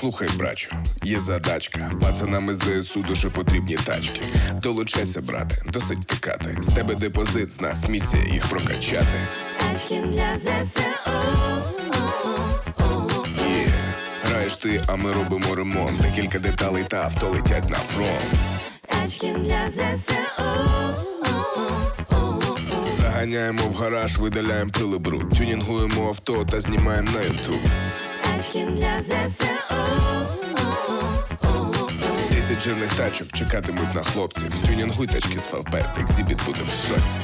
Слухай, брачу, є задачка. Пацанам із ЗСУ дуже потрібні тачки. Долучайся, брате, досить втикати. З тебе депозит, з нас місія їх прокачати. Тачки для ЗСУ. Є, граєш ти, а ми робимо ремонт. Декілька деталей та авто летять на фронт. Тачки для ЗСУ. Заганяємо в гараж, видаляємо пили бруд. Тюнінгуємо авто та знімаємо на ютуб. Тачки для ЗСУ. Десять жирних тачок чекатимуть на хлопців. Тюнінгуй тачки з фавбет, екзібіт буде в шоці.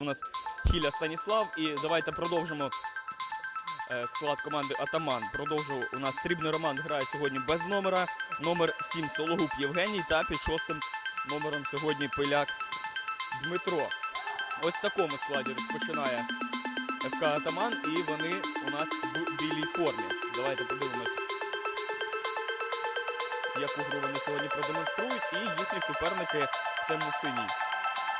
У нас Хіля Станіслав, і давайте продовжимо е, склад команди Атаман. Продовжу. У нас срібний Роман грає сьогодні без номера. Номер 7 Сологуб Євгеній та під шостим номером сьогодні Пиляк Дмитро. Ось в такому складі розпочинає ФК Атаман, і вони у нас білій формі. Давайте подивимось, яку гру вони сьогодні продемонструють, і їхні суперники в темно-синій.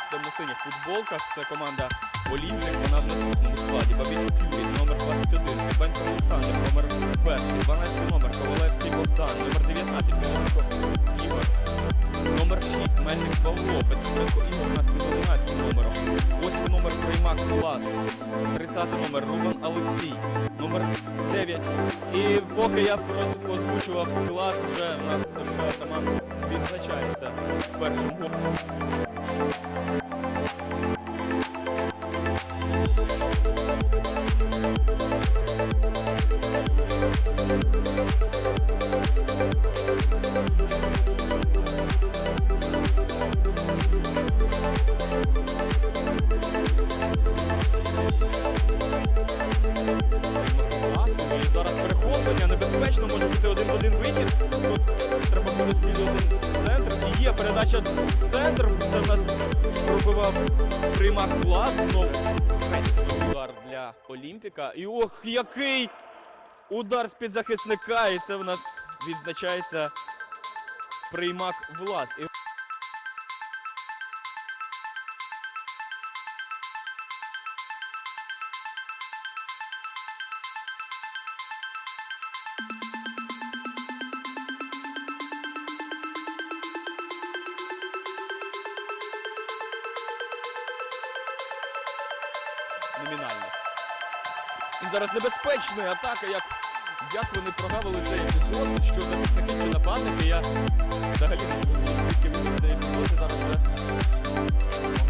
В темно-синіх футболках. Це команда Олімпік. Вона в наступному складі. Бабічук Юрій, номер 21, Кубенко Олександр, номер 1, 12 номер, Ковалевський Богдан, номер 19, Павленко Ігор, номер 6, Мельник Павло, Петренко Ігор. У нас під 11 номером, 8 номер Приймак Клас, 30 номер Рубан Олексій, номер 9. І поки я озвучував склад, вже у нас Атаман відзначається першим голом. Класно, пробивав приймак влас. Удар для Олімпіка. І ох, який удар з-під захисника. І це в нас відзначається приймак влас. Номінально. І зараз небезпечна атака, як, як вони прогавили цей епізод, що захисники чи нападники. Я взагалі не розумію, звідки вони цей епізод зараз вже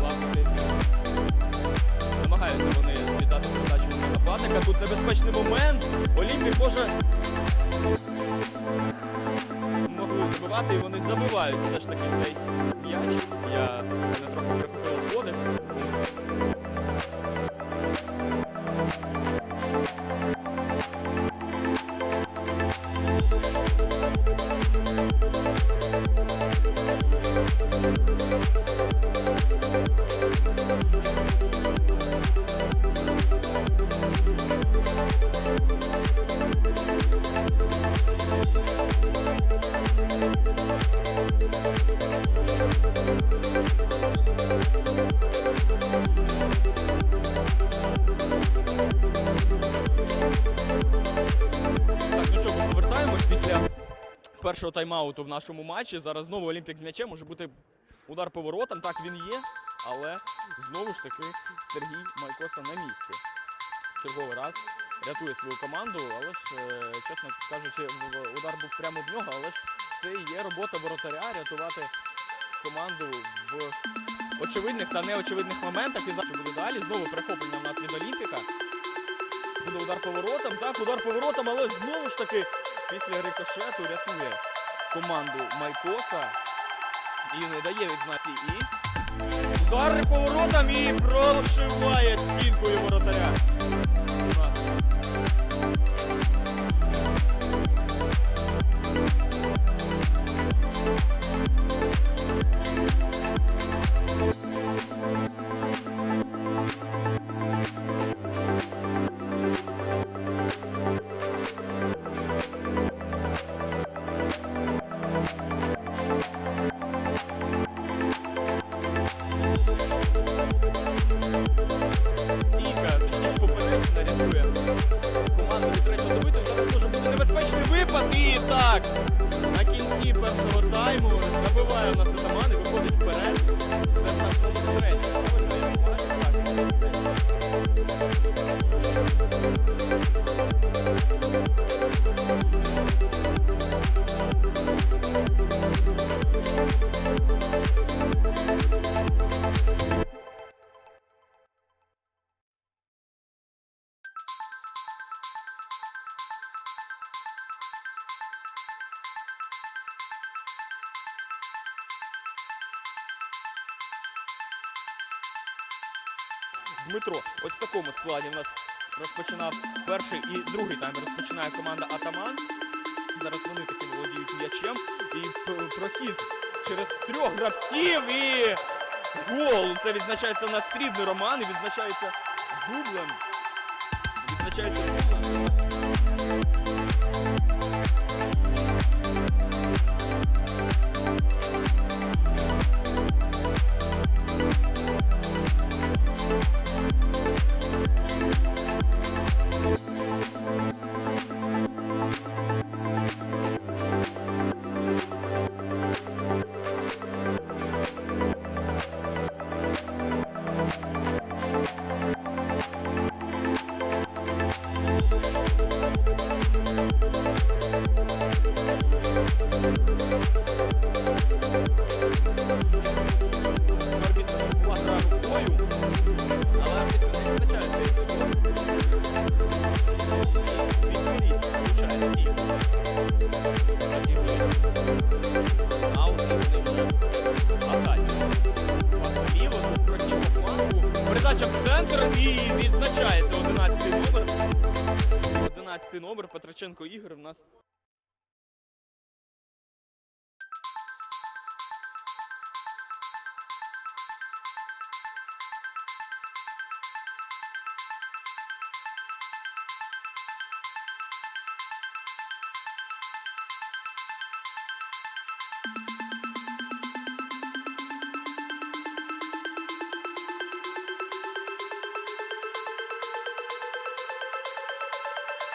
бути. Намагаються вони віддати передачу нападника. Тут небезпечний момент. Олімпік може могли забивати, і вони забивають все ж таки цей першого тайм-ауту в нашому матчі. Зараз знову Олімпік з м'ячем. Може бути удар по воротам. Так він є, але знову ж таки Сергій Майкоса на місці. Черговий раз рятує свою команду, але ж, е, чесно кажучи, удар був прямо в нього, але ж це і є робота воротаря рятувати команду в очевидних та неочевидних моментах. І зараз буде далі. Знову перехоплення в нас від Олімпіка. Буде удар по воротам. Так, удар по воротам, але знову ж таки після рикошету рятує команду Майкоса. І не дає відзнаки і. Удар по воротам і прошиває стінкою воротаря. Так, на кінці першого тайму забиває в нас атаман і виходить вперед. Це в нас третій. Дмитро, ось в такому складі в нас розпочинав перший і другий тайм розпочинає команда Атаман. Зараз вони таки володіють м'ячем. І прохід через трьох гравців і гол. Це відзначається на срібний роман і відзначається дублем. Відзначається Передача в центр і відзначається 11 номер. 11 номер Петриченко Ігор в нас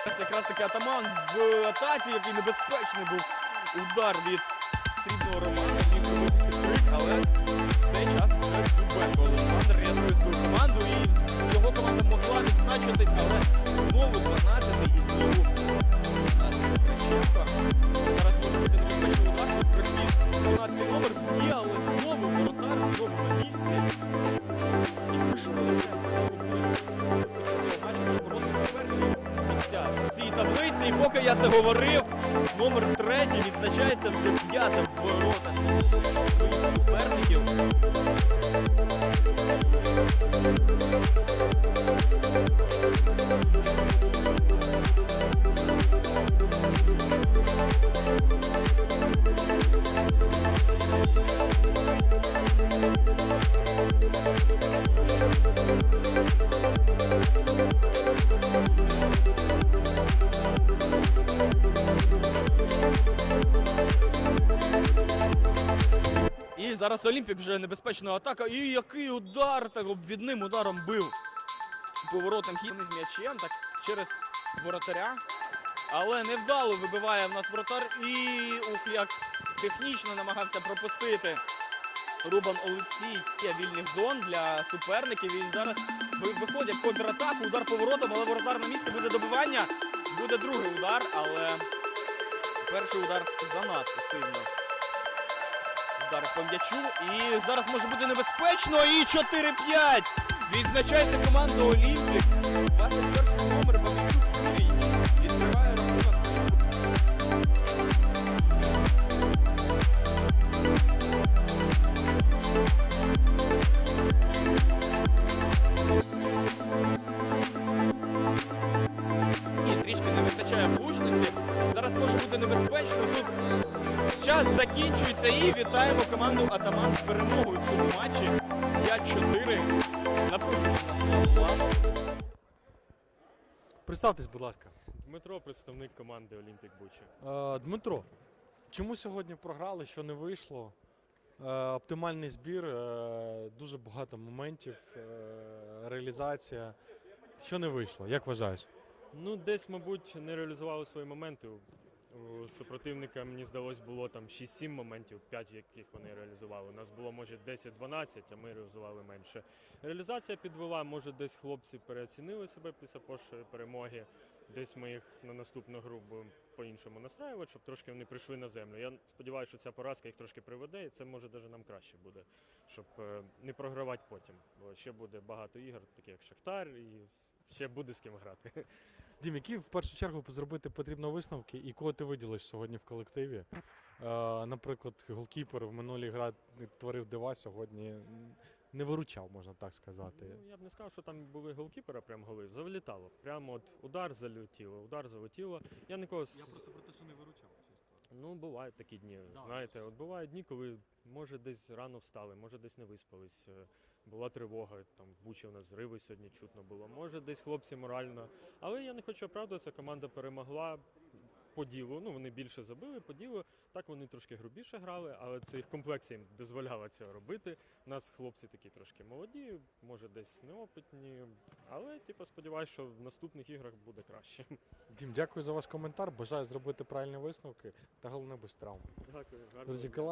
Ось якраз таки атаман в атаці, який небезпечний був удар від срібного романа, але в цей час вже Зубенко Олександр рятує свою команду і його команда могла відзначитись, але знову 12-й і знову 17-й Зараз поки я це говорив, номер третій відзначається вже п'ятим в воротах суперників. І зараз Олімпік вже небезпечна атака. І який удар так обвідним ударом бив поворотом хід з м'ячем, так через воротаря. Але невдало вибиває в нас воротар. І ух, як технічно намагався пропустити Рубан Олексій є вільних зон для суперників. І зараз виходять контратаку, удар поворотом, але воротар на місці буде добивання. Буде другий удар, але перший удар занадто сильно. Удар по м'ячу. І зараз може бути небезпечно. І 4-5. Відзначається команду Олімпік. 21 закінчується і вітаємо команду Атаман з перемогою в цьому матчі. 5-4. Напружено в нас була була. Представтесь, будь ласка. Дмитро, представник команди Олімпік Бучі. Е, Дмитро, чому сьогодні програли, що не вийшло? Е, оптимальний збір, е, дуже багато моментів, е, реалізація. Що не вийшло, як вважаєш? Ну, десь, мабуть, не реалізували свої моменти. У супротивника, мені здалось, було там 6-7 моментів, 5 яких вони реалізували. У нас було, може, 10-12, а ми реалізували менше. Реалізація підвела, може, десь хлопці переоцінили себе після першої перемоги. Десь ми їх на наступну гру будемо по-іншому настраювати, щоб трошки вони прийшли на землю. Я сподіваюся, що ця поразка їх трошки приведе, і це може навіть нам краще буде, щоб е, не програвати потім. Бо ще буде багато ігор, такі як Шахтар, і ще буде з ким грати. Дім, які в першу чергу зробити потрібно висновки, і кого ти виділиш сьогодні в колективі? Е, наприклад, голкіпер в минулій гра творив дива, сьогодні не виручав, можна так сказати. Ну, я б не сказав, що там були голкіпера, прям голи. Завлітало. Прямо от удар залетіло, удар залетіло. Я нікого. з- про те, що не виручав, чисто. Ну, бувають такі дні. Да. Знаєте, от бувають дні, коли може десь рано встали, може десь не виспались. е, Була тривога, там в Бучі у нас зриви сьогодні чутно було. Може, десь хлопці морально. Але я не хочу оправдуватися, команда перемогла по ділу. Ну, вони більше забили по ділу. Так вони трошки грубіше грали, але це їх комплекція їм дозволяла цього робити. У нас хлопці такі трошки молоді, може десь неопитні. Але, типу, сподіваюся, що в наступних іграх буде краще. Дім, дякую за ваш коментар. Бажаю зробити правильні висновки та головне без травм. Дякую. Друзі, кола